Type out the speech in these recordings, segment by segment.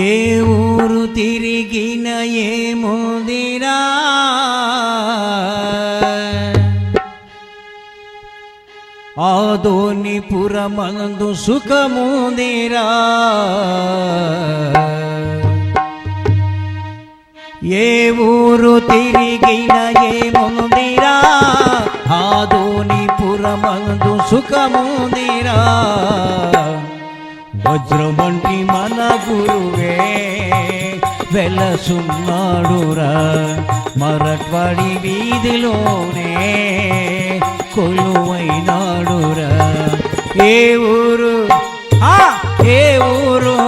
ఏ ఊరు తిరిగిన ఏముందిరా ఆదోని పురమందు సుఖముదిరా ఏ ఊరు తిరిగిన ఏముందిరా ఆదోని పురమందు సుఖముదిరా వజ్రమంటి మన గురువే వెలసున్నాడురా. మరట్వాడి వీధిలోనే కొలువైనాడురా. ఏ ఊరు? ఏ ఊరు?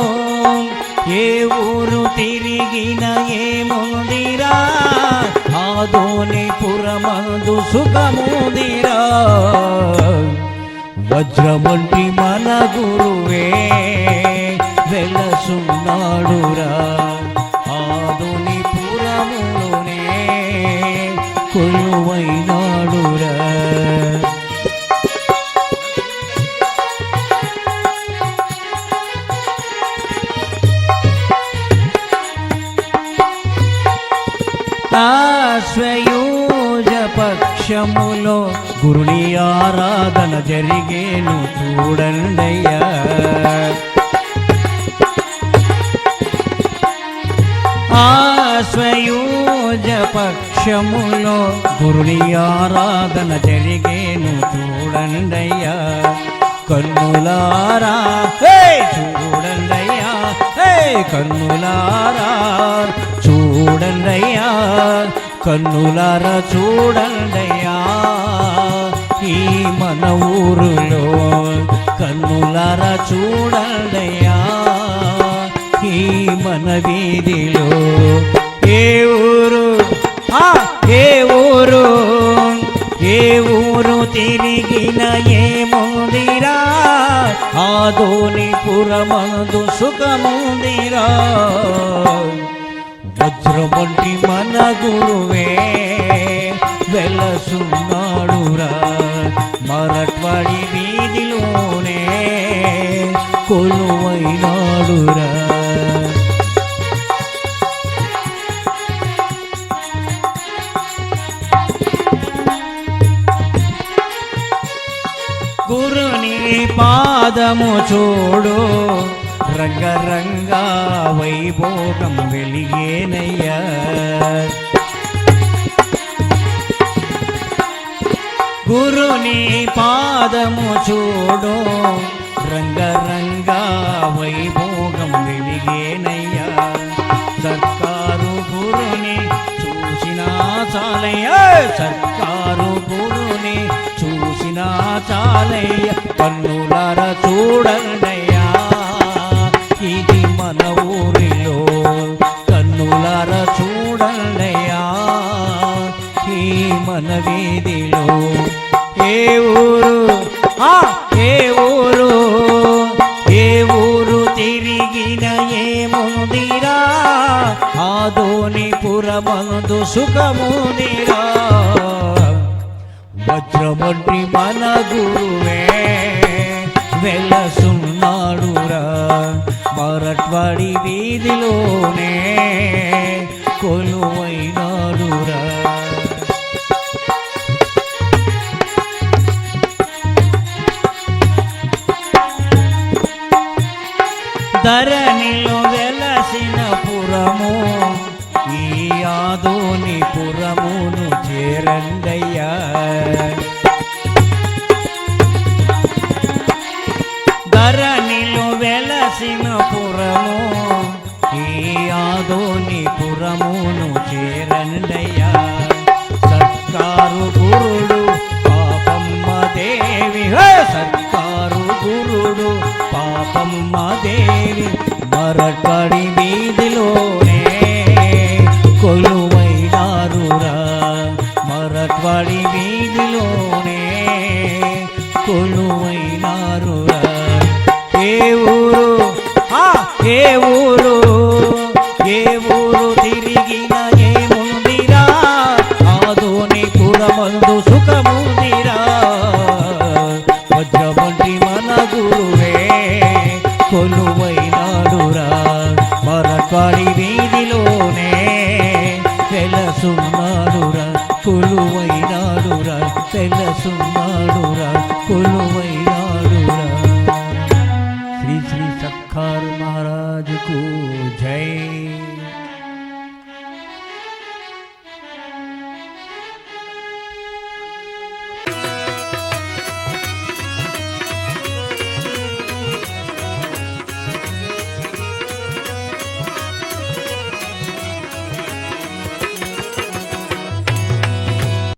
ఏ ఊరు తిరిగిన ఏముందిరా? ఆదోని పురమందు సుఖముందిరా. వజ్రమంటి మన గురువే వెలసున్నాడురా. ఆదుని పురములోనే కొలువైనాడురా. ఆశ్వయూజ పక్షములో గురుని ఆరాధన జరిగేను చూడండయ్యా. ఆశ్వయూజ పక్షములో గురుని ఆరాధన జరిగేను చూడండయ్యా. కన్నులారా హే చూడండయ్యా కన్నులారా చూడండయ్యా. కన్నులారా చూడండయ్యా. ఈ మన ఊరులో కన్నులారా చూడండయ్యా. ఈ మన వీధిలో ఏ ఊరు? ఏ ఊరు? ఏ ఊరు తిరిగిన ఏముందిరా? ఆదోని పురమందు సుఖముందిరా. వజ్రమంటి మన గురువే వెలసున్నాడురా. మరట్వాడి వీధిలోనే కొలువైనాడురా. గురుని పాదము చూడు. రంగరంగా వైభోగం వెలిగేనయ్యా. గురుని పాదము చూడు రంగరంగా వైభోగం వెలిగేనయ్యా. సర్కారు గురుని చూసినా చాలయ్యా. సర్కారు గురుని చూసినా చాలయ్య. కన్నులార చూడండి. మన ఊరిలో కన్నులార చూడండయ్యా ఈ మన వీధిలో. ఏ ఊరు? ఆ ఏ ఊరు? ఏ ఊరు తిరిగిన ఏముందిరా? ఆదోని పురమందు సుఖముందిరా. వజ్రమంటి మన గురువే వెలసున్నాడురా. మరట్వాడి వీధిలోనే కొలువైనాడురా. ధరణిలో వెలసిన పురము ఈ ఆదోని పురమును చేరండయ్యా. ఊరు? ఏ ఊరు? ఏ ఊరు తిరిగిన ఏముందిరా? ఆదోని పురమందు సుఖముందిరా? భద్రమంటి మన గురువే కొలువైనాడురా. మరకాడి వీధిలోనే వెలసున్నాడురా. కొలువైనాడురా తెలుసున్నాడురా కొలువై cool day.